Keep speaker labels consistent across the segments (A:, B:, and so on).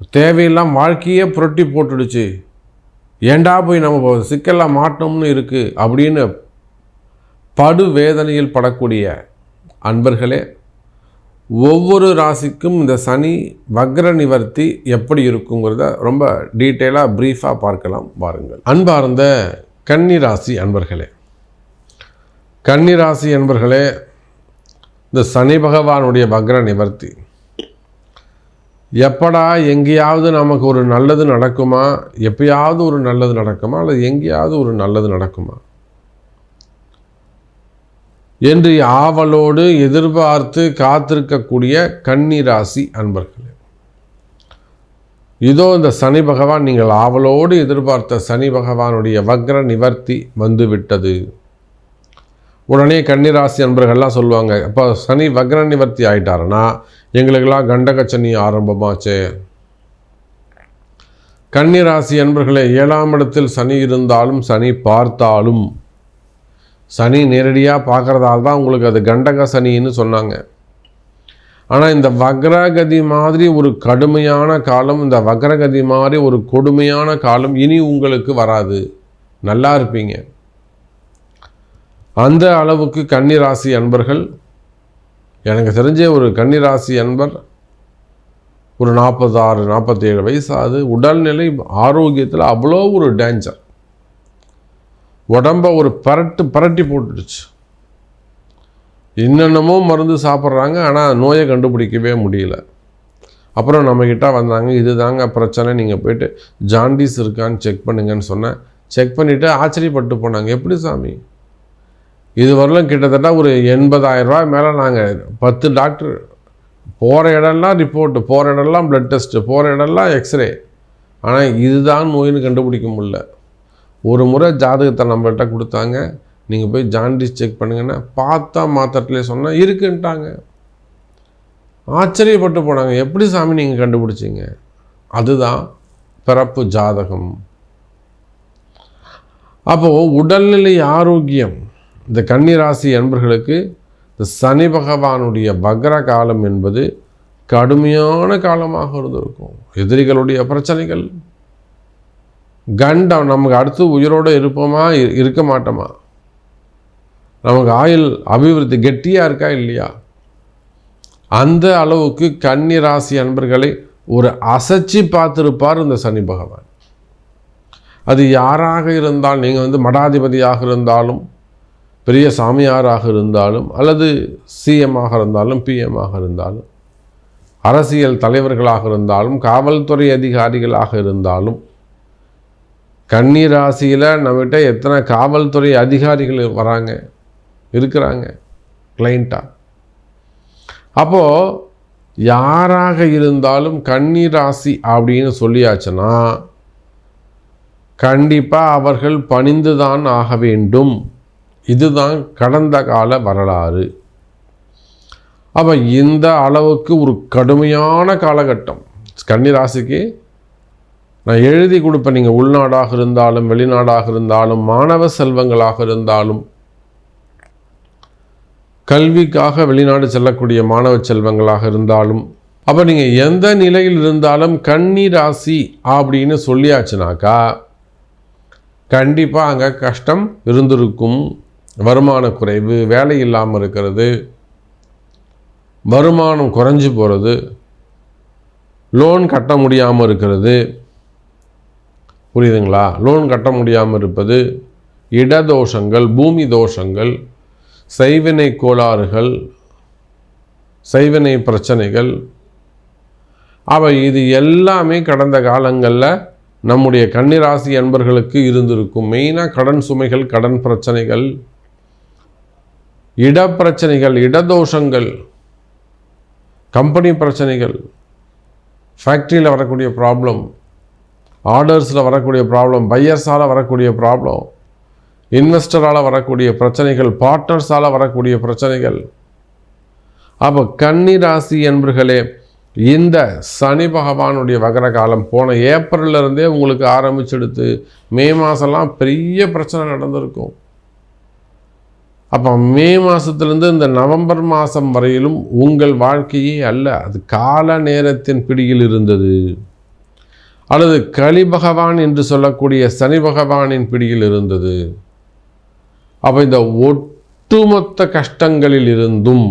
A: தேவையில்லாம் வாழ்க்கையே புரட்டி போட்டுடுச்சு. ஏண்டா போய் நம்ம சிக்கலாக மாட்டோம்னு இருக்குது அப்படின்னு படு வேதனையில் படக்கூடிய அன்பர்களே ஒவ்வொரு ராசிக்கும் இந்த சனி வக்ர நிவர்த்தி எப்படி இருக்குங்கிறத ரொம்ப டீட்டெயிலாக ப்ரீஃபாக பார்க்கலாம் பாருங்கள் அன்பார்ந்த கன்னி ராசி அன்பர்களே கன்னி ராசி அன்பர்களே இந்த சனி பகவானுடைய வக்ர நிவர்த்தி. எப்படா எங்கேயாவது நமக்கு ஒரு நல்லது நடக்குமா? எப்பயாவது ஒரு நல்லது நடக்குமா? அல்லது எங்கேயாவது ஒரு நல்லது நடக்குமா? என்று ஆவலோடு எதிர்பார்த்து காத்திருக்கக்கூடிய கன்னிராசி அன்பர்களே. இதோ இந்த சனி பகவான் நீங்கள் ஆவலோடு எதிர்பார்த்த சனி பகவானுடைய வக்ர நிவர்த்தி வந்துவிட்டது. உடனே கன்னிராசி அன்பர்கள்லாம் சொல்லுவாங்க இப்போ சனி வக்ர நிவர்த்தி ஆயிட்டாருன்னா எங்களுக்கெல்லாம் கண்டக சனி ஆரம்பமாச்சே. கன்னிராசி அன்பர்களே ஏழாம் இடத்தில் சனி இருந்தாலும் சனி பார்த்தாலும் சனி நேரடியாக பார்க்குறதால தான் உங்களுக்கு அது கண்டக சனின்னு சொன்னாங்க. ஆனால் இந்த வக்ரகதி மாதிரி ஒரு கடுமையான காலம் இந்த வக்ரகதி மாதிரி ஒரு கொடுமையான காலம் இனி உங்களுக்கு வராது. நல்லா இருப்பீங்க. அந்த அளவுக்கு கன்னிராசி அன்பர்கள் எனக்கு தெரிஞ்ச ஒரு கன்னிராசி அன்பர் ஒரு நாற்பத்தாறு நாற்பத்தேழு வயசாகுது உடல்நிலை ஆரோக்கியத்தில் அவ்வளோ ஒரு டேஞ்சர் உடம்ப ஒரு பரட்டு பரட்டி போட்டுடுச்சு. என்னென்னமோ மருந்து சாப்பிட்றாங்க ஆனால் நோயை கண்டுபிடிக்கவே முடியல. அப்புறம் நம்மக்கிட்ட வந்தாங்க இது தாங்க பிரச்சனை நீங்கள் போயிட்டு ஜாண்டிஸ் இருக்கான்னு செக் பண்ணுங்கன்னு சொன்னேன். செக் பண்ணிவிட்டு ஆச்சரியப்பட்டு போனாங்க. எப்படி சாமி? இது வரலாம் கிட்டத்தட்ட ஒரு எண்பதாயிரம் ரூபாய் மேலே நாங்கள் பத்து டாக்டர் போகிற இடம்லாம் ரிப்போர்ட்டு போகிற இடம்லாம் ப்ளட் டெஸ்ட்டு போகிற இடம்லாம் எக்ஸ்ரே ஆனால் இதுதான் நோயின்னு கண்டுபிடிக்க முடில ஒரு முறை ஜாதகத்தை நம்மள்கிட்ட கொடுத்தாங்க. நீங்கள் போய் ஜாண்டிஸ் செக் பண்ணுங்கன்னா பார்த்தா மாத்திரத்துலேயே சொன்னால் இருக்குன்ட்டாங்க. ஆச்சரியப்பட்டு போனாங்க. எப்படி சாமி நீங்கள் கண்டுபிடிச்சிங்க? அதுதான் பிறப்பு ஜாதகம். அப்போது உடல்நிலை ஆரோக்கியம். இந்த கன்னிராசி அன்பர்களுக்கு இந்த சனி பகவானுடைய பக்ர காலம் என்பது கடுமையான காலமாக இருந்திருக்கும். எதிரிகளுடைய பிரச்சனைகள். கண்டம் நமக்கு அடுத்து உயிரோடு இருப்போமா இருக்க மாட்டோமா? நமக்கு ஆயுள் அபிவிருத்தி கெட்டியாக இருக்கா இல்லையா? அந்த அளவுக்கு கன்னி ராசி அன்பர்களை ஒரு அசைச்சி பார்த்துருப்பார் இந்த சனி பகவான். அது யாராக இருந்தால் நீங்கள் வந்து மடாதிபதியாக இருந்தாலும் பெரிய சாமியாராக இருந்தாலும் அல்லது சிஎம்மாக இருந்தாலும் பிஎம்மாக இருந்தாலும் அரசியல் தலைவர்களாக இருந்தாலும் காவல்துறை அதிகாரிகளாக இருந்தாலும் கன்னி ராசியில் நம்மகிட்ட எத்தனை காவல்துறை அதிகாரிகள் வராங்க இருக்கிறாங்க கிளைண்ட்டாக அப்போது யாராக இருந்தாலும் கன்னி ராசி அப்படின்னு சொல்லியாச்சுன்னா கண்டிப்பாக அவர்கள் பணிந்து தான் ஆக வேண்டும். இதுதான் கடந்த கால வரலாறு. அப்போ இந்த அளவுக்கு ஒரு கடுமையான காலகட்டம். கன்னிராசிக்கு நான் எழுதி கொடுப்பேன். நீங்கள் உள்நாடாக இருந்தாலும் வெளிநாடாக இருந்தாலும் மாணவ செல்வங்களாக இருந்தாலும் கல்விக்காக வெளிநாடு செல்லக்கூடிய மாணவ செல்வங்களாக இருந்தாலும் அப்போ நீங்கள் எந்த நிலையில் இருந்தாலும் கன்னி ராசி அப்படின்னு சொல்லியாச்சுனாக்கா கண்டிப்பாக அங்கே கஷ்டம் இருந்திருக்கும். வருமான குறைவு வேலை இல்லாமல் இருக்கிறது வருமானம் குறைஞ்சி போகிறது லோன் கட்ட முடியாமல் இருக்கிறது. புரியுதுங்களா? லோன் கட்ட முடியாமல் இருப்பது இடதோஷங்கள் பூமி தோஷங்கள் செய்வினை கோளாறுகள் செய்வினை பிரச்சனைகள். அவை இது எல்லாமே கடந்த காலங்களில் நம்முடைய கன்னிராசி அன்பர்களுக்கு இருந்திருக்கும். மெயினாக கடன் சுமைகள் கடன் பிரச்சனைகள் இடப்பிரச்சனைகள் இடதோஷங்கள் கம்பெனி பிரச்சனைகள் ஃபேக்ட்ரியில் வரக்கூடிய ப்ராப்ளம் ஆர்டர்ஸில் வரக்கூடிய ப்ராப்ளம் பையர்ஸால் வரக்கூடிய ப்ராப்ளம் இன்வெஸ்டரால் வரக்கூடிய பிரச்சனைகள் பார்ட்னர்ஸால் வரக்கூடிய பிரச்சனைகள். அப்போ கன்னி ராசி என்பர்களே இந்த சனி பகவானுடைய வகர காலம் போன ஏப்ரல்லேருந்தே உங்களுக்கு ஆரம்பிச்செடுத்து மே மாதம்லாம் பெரிய பிரச்சனை நடந்திருக்கும். அப்போ மே மாதத்துலேருந்து இந்த நவம்பர் மாதம் வரையிலும் உங்கள் வாழ்க்கையே அல்ல அது கால நேரத்தின் பிடியில் இருந்தது. அல்லது களி பகவான் என்று சொல்லக்கூடிய சனி பகவானின் பிடியில் இருந்தது. அப்போ இந்த ஒட்டுமொத்த கஷ்டங்களில் இருந்தும்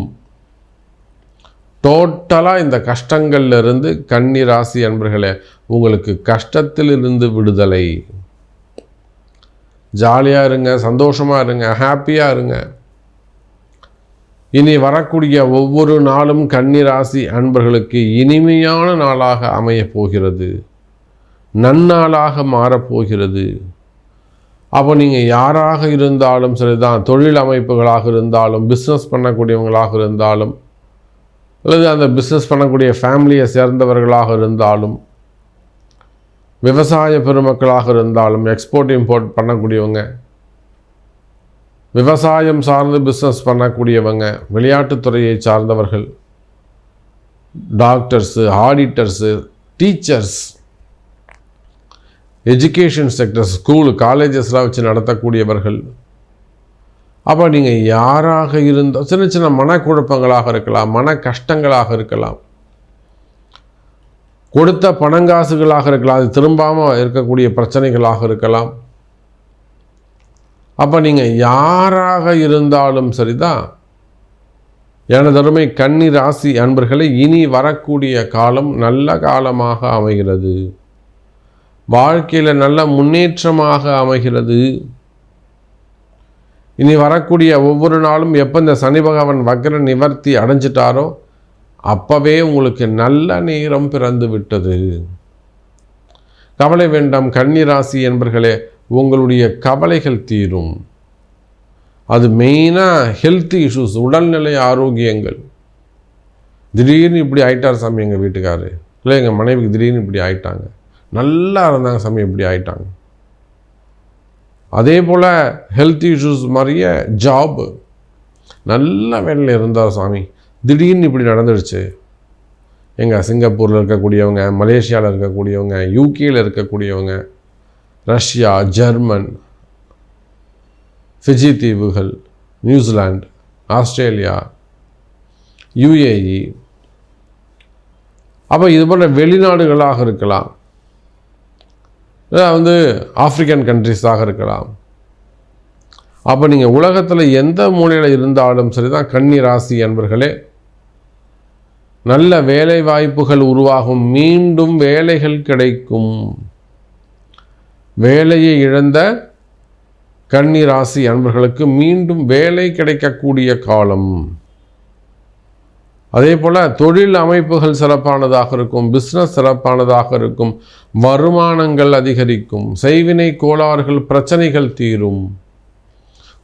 A: டோட்டலாக இந்த கஷ்டங்கள்ல இருந்து கன்னி ராசி அன்பர்களே உங்களுக்கு கஷ்டத்தில் இருந்து விடுதலை. ஜாலியாக இருங்க சந்தோஷமாக இருங்க ஹாப்பியாக இருங்க. இனி வரக்கூடிய ஒவ்வொரு நாளும் கன்னிராசி அன்பர்களுக்கு இனிமையான நாளாக அமையப் போகிறது. நன்னாளாக மாறப்போகிறது அப்போ நீங்கள் யாராக இருந்தாலும் சரிதான் தொழில் அமைப்புகளாக இருந்தாலும் பிஸ்னஸ் பண்ணக்கூடியவங்களாக இருந்தாலும் அல்லது அந்த பிஸ்னஸ் பண்ணக்கூடிய ஃபேமிலியை சேர்ந்தவர்களாக இருந்தாலும் விவசாய பெருமக்களாக இருந்தாலும் எக்ஸ்போர்ட் இம்போர்ட் பண்ணக்கூடியவங்க விவசாயம் சார்ந்து பிஸ்னஸ் பண்ணக்கூடியவங்க விளையாட்டுத்துறையை சார்ந்தவர்கள் doctors auditors teachers education sector school காலேஜஸ்லாம் வச்சு நடத்தக்கூடியவர்கள். அப்போ நீங்கள் யாராக இருந்தால் சின்ன சின்ன மனக்குழப்பங்களாக இருக்கலாம் மன கஷ்டங்களாக இருக்கலாம். கொடுத்த பணங்காசுகளாக இருக்கலாம் அது திரும்பாமல் இருக்கக்கூடிய பிரச்சனைகளாக இருக்கலாம். அப்போ நீங்கள் யாராக இருந்தாலும் சரிதான். எனதருமை கன்னி ராசி அன்பர்களை இனி வரக்கூடிய காலம் நல்ல காலமாக அமைகிறது. வாழ்க்கையில் நல்ல முன்னேற்றமாக அமைகிறது. இனி வரக்கூடிய ஒவ்வொரு நாளும் எப்போ இந்த சனி பகவான் வக்கர நிவர்த்தி அடைஞ்சிட்டாரோ அப்பவே உங்களுக்கு நல்ல நேரம் பிறந்து விட்டது. கவலை வேண்டாம் கன்னிராசி என்பர்களே உங்களுடைய கவலைகள் தீரும். அது மெயினாக ஹெல்த் இஷ்யூஸ் உடல்நிலை ஆரோக்கியங்கள். திடீர்னு இப்படி ஆயிட்டார் சாமி எங்கள் வீட்டுக்காரு. இல்லை எங்கள் மனைவிக்கு திடீர்னு இப்படி ஆயிட்டாங்க. நல்லா இருந்தாங்க சாமி இப்படி ஆயிட்டாங்க. அதே போல் ஹெல்த் இஷ்யூஸ் மாதிரியே ஜாப் நல்ல வேலையில் இருந்தார் சாமி. திடீர்னு இப்படி நடந்துடுச்சு எங்கள் சிங்கப்பூரில் இருக்கக்கூடியவங்க மலேசியாவில் இருக்கக்கூடியவங்க யூகேயில் இருக்கக்கூடியவங்க ரஷ்யா ஜெர்மன் ஃபிஜி தீவுகள் நியூசிலாந்து ஆஸ்திரேலியா யுஏஇ. அப்போ இது போன்ற வெளிநாடுகளாக இருக்கலாம். வந்து ஆப்பிரிக்கன் கண்ட்ரிஸாக இருக்கலாம். அப்போ நீங்கள் உலகத்தில் எந்த மூலையில் இருந்தாலும் சரி தான் கன்னி ராசி என்பர்களே நல்ல வேலை வாய்ப்புகள் உருவாகும். மீண்டும் வேலைகள் கிடைக்கும். வேலையை இழந்த கன்னி ராசி அன்பர்களுக்கு மீண்டும் வேலை கிடைக்கக்கூடிய காலம். அதே போல் தொழில் அமைப்புகள் சிறப்பானதாக இருக்கும். பிஸ்னஸ் சிறப்பானதாக இருக்கும். வருமானங்கள் அதிகரிக்கும். செய்வினை கோளாறுகள் பிரச்சனைகள் தீரும்.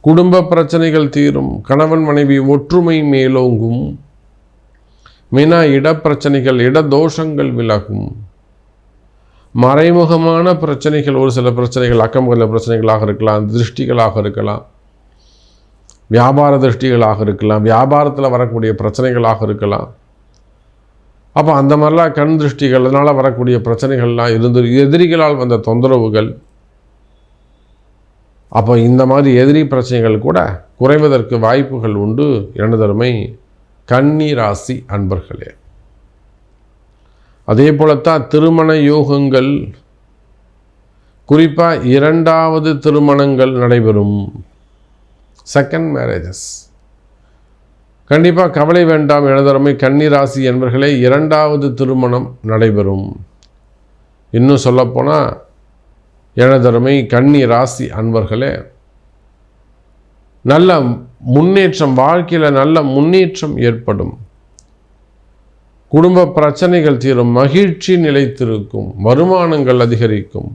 A: குடும்ப பிரச்சனைகள் தீரும். கணவன் மனைவி ஒற்றுமை மேலோங்கும். மெயினாக இடப்பிரச்சனைகள் இடதோஷங்கள் விலகும். மறைமுகமான பிரச்சனைகள் ஒரு சில பிரச்சனைகள் அக்கம்பகல பிரச்சனைகளாக இருக்கலாம் திருஷ்டிகளாக இருக்கலாம் வியாபார திருஷ்டிகளாக இருக்கலாம் வியாபாரத்தில் வரக்கூடிய பிரச்சனைகளாக இருக்கலாம். அப்போ அந்த மாதிரிலாம் கண் திருஷ்டிகள் அதனால் வரக்கூடிய பிரச்சனைகள்லாம் இருந்து எதிரிகளால் வந்த தொந்தரவுகள். அப்போ இந்த மாதிரி எதிரி பிரச்சனைகள் கூட குறைவதற்கு வாய்ப்புகள் உண்டு. எனதருமை கன்னி ராசி அன்பர்களே அதே போலத்தான் திருமண யோகங்கள் குறிப்பாக இரண்டாவது திருமணங்கள் நடைபெறும். செகண்ட் மேரேஜஸ் கண்டிப்பாக கவலை வேண்டாம் எனதரமை கன்னிராசி என்பர்களே இரண்டாவது திருமணம் நடைபெறும். இன்னும் சொல்லப்போனால் எனதருமை கன்னி ராசி அன்பர்களே நல்ல முன்னேற்றம் வாழ்க்கையில் நல்ல முன்னேற்றம் ஏற்படும். குடும்ப பிரச்சனைகள் தீரும் மகிழ்ச்சி நிலைத்திருக்கும் வருமானங்கள் அதிகரிக்கும்.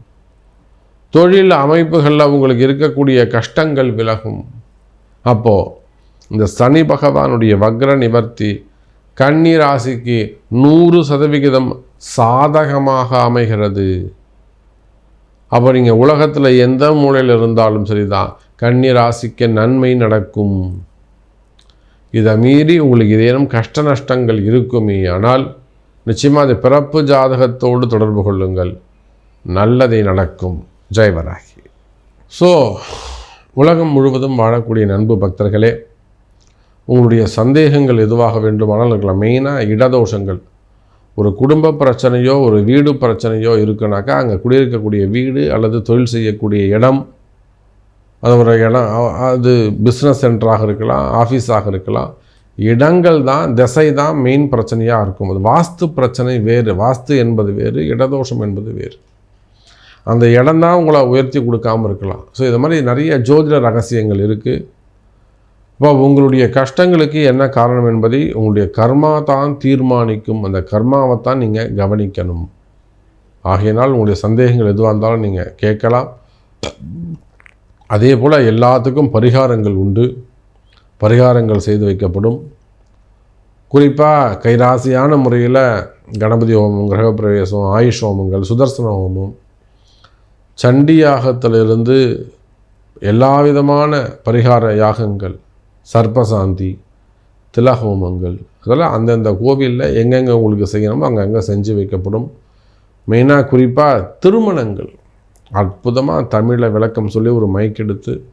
A: தொழில் அமைப்புகளில் உங்களுக்கு இருக்கக்கூடிய கஷ்டங்கள் விலகும். அப்போது இந்த சனி பகவானுடைய வக்ர நிவர்த்தி கன்னி ராசிக்கு நூறு சதவிகிதம் சாதகமாக அமைகிறது. அப்போ நீங்கள் உலகத்தில் எந்த மூலையில் இருந்தாலும் சரிதான். கன்னி ராசிக்கு நன்மை நடக்கும். இதை மீறி உங்களுக்கு ஏதேனும் கஷ்ட நஷ்டங்கள் இருக்குமே ஆனால் நிச்சயமாக அது பிறப்பு ஜாதகத்தோடு தொடர்பு கொள்ளுங்கள். நல்லதை நடக்கும். ஜெயவராகி ஸோ உலகம் முழுவதும் வாழக்கூடிய நண்பு பக்தர்களே உங்களுடைய சந்தேகங்கள் எதுவாக வேண்டுமானால் இருக்கலாம் மெயினாக இடதோஷங்கள். ஒரு குடும்ப பிரச்சனையோ ஒரு வீடு பிரச்சனையோ இருக்குனாக்கா அங்கே குடியிருக்கக்கூடிய வீடு அல்லது தொழில் செய்யக்கூடிய இடம் அது ஒரு இடம். அது பிஸ்னஸ் சென்டராக இருக்கலாம் ஆஃபீஸாக இருக்கலாம். இடங்கள் தான் திசை தான் மெயின் பிரச்சனையாக இருக்கும். அது வாஸ்து பிரச்சனை வேறு. வாஸ்து என்பது வேறு இடதோஷம் என்பது வேறு. அந்த இடம் தான் உங்களை உயர்த்தி கொடுக்காமல் இருக்கலாம். ஸோ இது மாதிரி நிறைய ஜோதிட ரகசியங்கள் இருக்குது இப்போ உங்களுடைய கஷ்டங்களுக்கு என்ன காரணம் என்பதை உங்களுடைய கர்மா தான் தீர்மானிக்கும். அந்த கர்மாவை தான் நீங்கள் கவனிக்கணும். ஆகையினால் உங்களுடைய சந்தேகங்கள் எதுவாக இருந்தாலும் நீங்கள் கேட்கலாம். அதே போல் எல்லாத்துக்கும் பரிகாரங்கள் உண்டு. பரிகாரங்கள் செய்து வைக்கப்படும். குறிப்பாக கைராசியான முறையில் கணபதி ஹோமம் கிரகப்பிரவேசம் ஆயுஷ் ஹோமங்கள் சுதர்சன ஹோமம் சண்டி யாகத்திலிருந்து எல்லா விதமான பரிகார யாகங்கள் சர்ப்பசாந்தி திலஹோமங்கள் அதெல்லாம் அந்தந்த கோவிலில் எங்கெங்கே உங்களுக்கு செய்யணுமோ அங்கங்கே செஞ்சு வைக்கப்படும். மெயினாக குறிப்பாக திருமணங்கள். அற்புதமாக தமிழை விளக்கம் சொல்லி ஒரு மைக் எடுத்து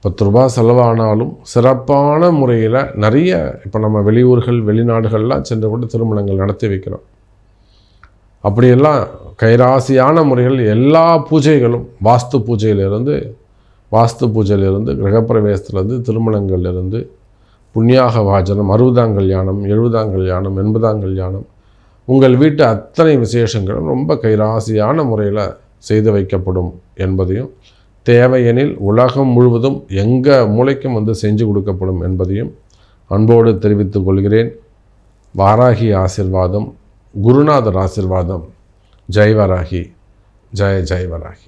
A: பத்து ரூபா செலவானாலும் சிறப்பான முறையில் நிறைய இப்போ நம்ம வெளியூர்கள் வெளிநாடுகள்லாம் சென்று கூட திருமணங்கள் நடத்தி வைக்கிறோம். அப்படியெல்லாம் கைராசியான முறைகள் எல்லா பூஜைகளும் வாஸ்து பூஜையிலிருந்து வாஸ்து பூஜையிலிருந்து கிரகப்பிரவேசத்துலேருந்து திருமணங்கள்லேருந்து புண்ணியாக வாஜனம் அறுபதாம் கல்யாணம் எழுபதாம் கல்யாணம் எண்பதாம் கல்யாணம் உங்கள் வீட்டு அத்தனை விசேஷங்களும் ரொம்ப கைராசியான முறையில் செய்து வைக்கப்படும் என்பதையும் தேவையெனில் உலகம் முழுவதும் எங்கள் மூளைக்கும் வந்து செஞ்சு கொடுக்கப்படும் என்பதையும் அன்போடு தெரிவித்துக் கொள்கிறேன். வாராகி ஆசிர்வாதம் குருநாதர் ஆசிர்வாதம். ஜெய் வராகி ஜெய ஜெய் வராகி